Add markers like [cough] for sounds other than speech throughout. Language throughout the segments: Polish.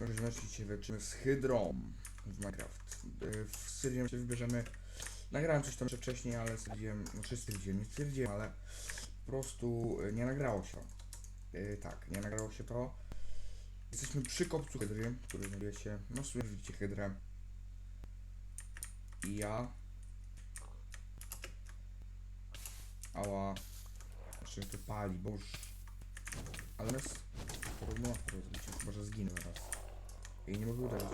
Możemy się wyczymy z Hydrą w Minecraft. Y, W stwierdziłem, że wybierzemy... Nagrałem coś tam jeszcze wcześniej, ale stwierdziłem, znaczy stwierdziłem, nie stwierdziłem, ale po prostu y, nie nagrało się. Y, tak, nie nagrało się to. Jesteśmy przy kopcu Hydry, który znajduje się, no w sumie widzicie Hydrę. I ja. Ała. Jeszcze mnie to pali, bo już... Ale łatwo rozbić, może zginę zaraz. Nie mogę uderzyć.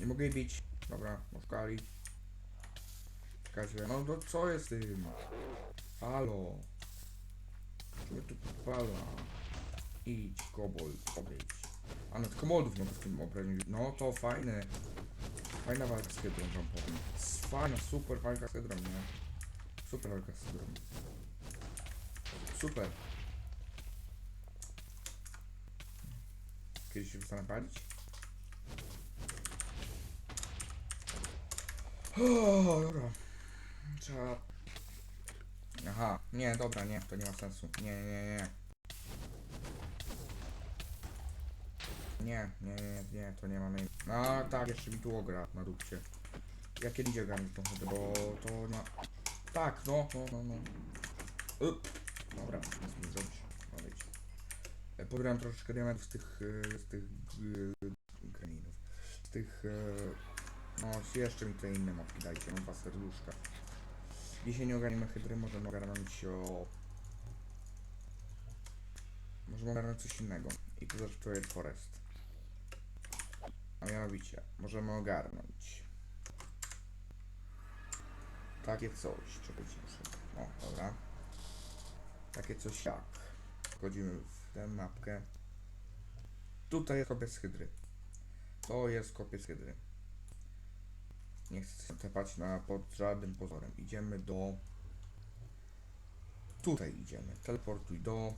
Nie mogę jej bić. Dobra, moskali. Czekajcie, no to co jest tym? Halo. Mnie tu pala? Idź, kobold, odejdź. A nawet komoldów mogę w tym obronić. No to fajne. Fajna walka z hydrą, wam powiem. Fajna, super walka z hydrą, nie? Super walka z hydrą. Super. Kiedyś się przestanę palić? O, dobra. Trzeba... Aha, nie, dobra, nie, to nie ma sensu. Nie, nie, nie. Nie, nie, nie, nie, to nie ma main. A tak, jeszcze mi tu ogra na dupcie. Ja kiedyś ogarnę tą chodę, bo to ma... Tak, no, no, no, no. Up. Dobra, nic nie zrobić. E, Pobrałem troszeczkę diamentów z tych, e, z tych e, kamienów. Z tych, e, no jeszcze mi te inne mapki dajcie, mam dwa serduszka. Jeśli nie ogarniemy hydry, możemy ogarnąć o... Możemy ogarnąć coś innego. I to też Trade Forest. A mianowicie, możemy ogarnąć takie coś. Czekajcie, muszę. O, dobra. Takie coś jak. Wchodzimy w tę mapkę. Tutaj jest kopiec hydry. To jest kopiec hydry. Nie chcę się tepać na pod żadnym pozorem. Idziemy do... Tutaj idziemy. Teleportuj do...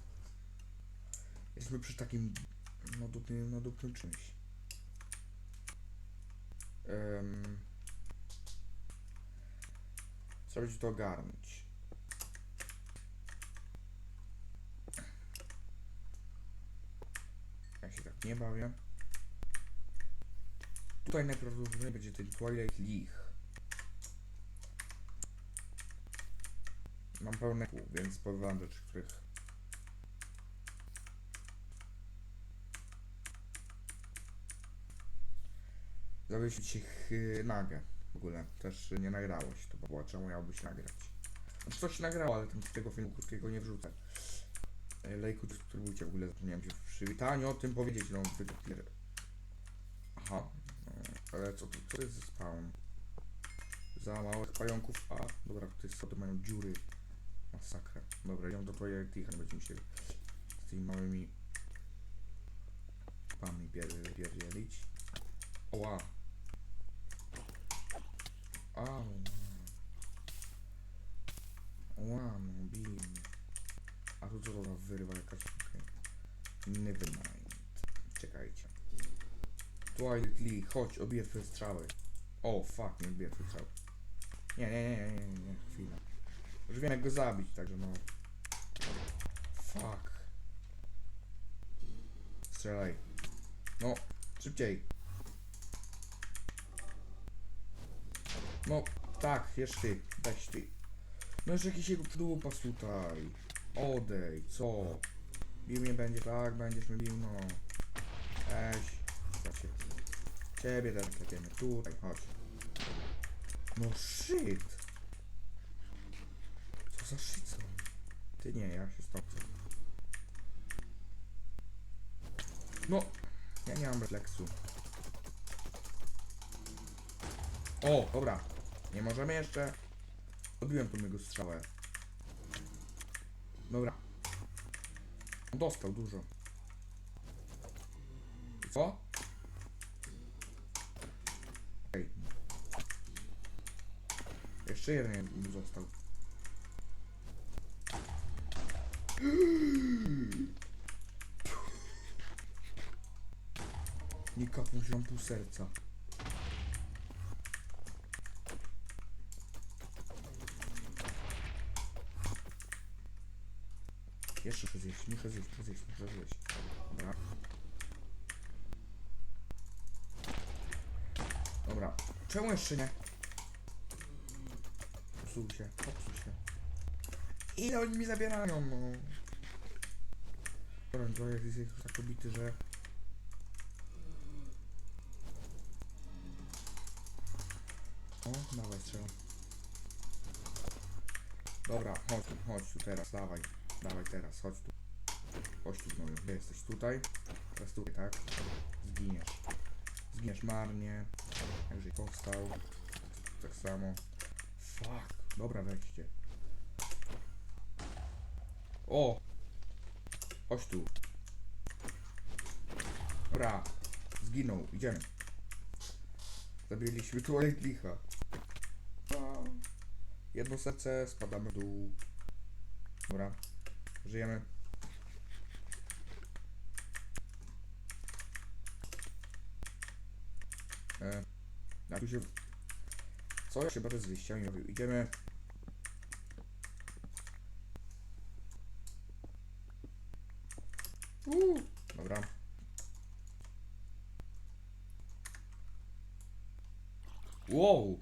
Jesteśmy przy takim... No dupnym, no dupnym czymś. Um, Trzeba to ogarnąć. Ja się tak nie bawię. Tutaj najprawdopodobniej będzie ten Twilight League. Mam pełne kół, więc powiem rzeczy, których... Dzisiaj ch- nagę. W ogóle też nie nagrało się to, bo czemu miałoby się nagrać? Znaczy się nagrało, ale tam tego filmu krótkiego nie wrzucę. E, Lejku, spróbujcie w ogóle, zapomniałem się w przywitaniu o tym powiedzieć, no. Aha, no, ale co to, co to jest spawn? Za małych pająków, a dobra, tutaj schody mają dziury. Masakra. Dobra, idę do twojej tych, będziemy się z tymi małymi pami pier- pierdzielić. Oła. Au. Ła, no bij. A tu co to za wyrwa jakaś? Okay. Nevermind. Czekajcie. Twilight Lee, chodź, twoje strzały. O, fuck, nie twoje strzały. Nie, nie, nie, nie, nie, nie, chwila. Już wiem jak go zabić, także no. Fuck. Strzelaj. No, szybciej. No, tak, jeszcze ty, weź ty. No jeszcze jakiś jego dupas tutaj. Odejdź, co? Bił mnie będzie, tak, będziesz mnie bił, no. Weź. Chodźcie. Ciebie teraz klepiemy, tutaj, chodź. No shit. Co za shit? Ty nie, ja się stopcę. No, ja nie mam refleksu. O, dobra. Nie możemy jeszcze. Odbiłem tą jego strzałę. Dobra. Dostał dużo. Co? Ej. Jeszcze jeden mu został. [gasps] Się mam pół serca. Jeszcze muszę zjeść, muszę zjeść, muszę zjeść, muszę zjeść. Dobra. Dobra, czemu jeszcze nie? Popsuł się, popsuł się. Ile oni mi zabierają, no? To jak jest już tak obity, że... O, dawaj, strzelam. Dobra, chodź chodź tu teraz, dawaj. Dawaj teraz, chodź tu. Chodź tu znowu, Gdzie jesteś tutaj? Teraz tutaj, tak? Zginiesz. Zginiesz marnie. Jakże powstał. Tak samo. Fuck. Dobra, weźcie. O! Chodź tu. Dobra. Zginął. Idziemy. Zabiliśmy tualet licha. No. Jedno serce, spadamy w dół. Dobra. Żyjemy. E, jak się... Co ja się będę z wyjściami robił? Idziemy. Uuu, dobra. Wow!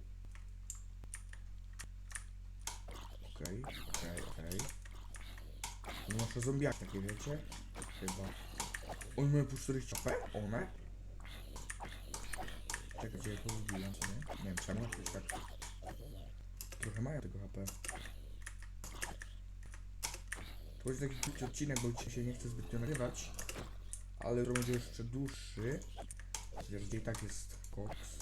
Okej. No nasze zombiaki takie, wiecie? Chyba. Oni mają po 40 HP? One? Czekaj, gdzie ja to lubiłem sobie? Nie wiem czemu, jakoś tak... Trochę mają tego HP. To będzie taki krótki odcinek, bo dzisiaj się nie chcę zbytnio nagrywać. Ale to będzie jeszcze dłuższy. Chociaż gdzie i tak jest koks.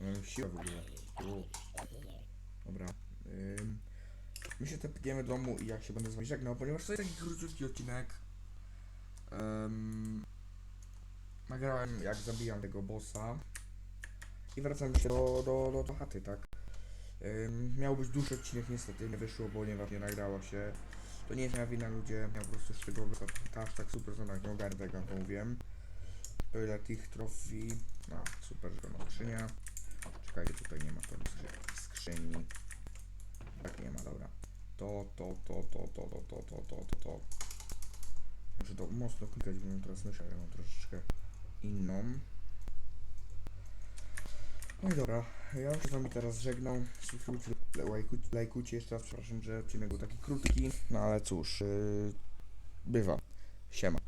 Mamy siłę w ogóle. U. Dobra. Ym. My się tepniemy do domu i jak się będę z wami żegnał, ponieważ to jest taki króciutki odcinek. Ym. Nagrałem jak zabijam tego bossa. I wracam się do, do, do, do chaty, tak? Ym, miał być dłuższy odcinek, niestety nie wyszło, ponieważ nie nagrało się. To nie jest moja wina, ludzie, miał po prostu szczegółowy aż tak super zonak, nie ogarnę tego, jak mówiłem. To ile tych trofii, no super, że to ma skrzynia. Czekajcie, tutaj nie ma skrzy- skrzyni. Tak nie ma, dobra. To, to, to, to, to, to, to, to, to, to, to. Muszę to mocno klikać, bo mam teraz myszę, ale mam troszeczkę inną. No i dobra, ja się z wami teraz żegnam. Subskrybujcie, lajkujcie, lajkujcie jeszcze raz, przepraszam, że odcinek był taki krótki. No ale cóż, yy, bywa. Siema.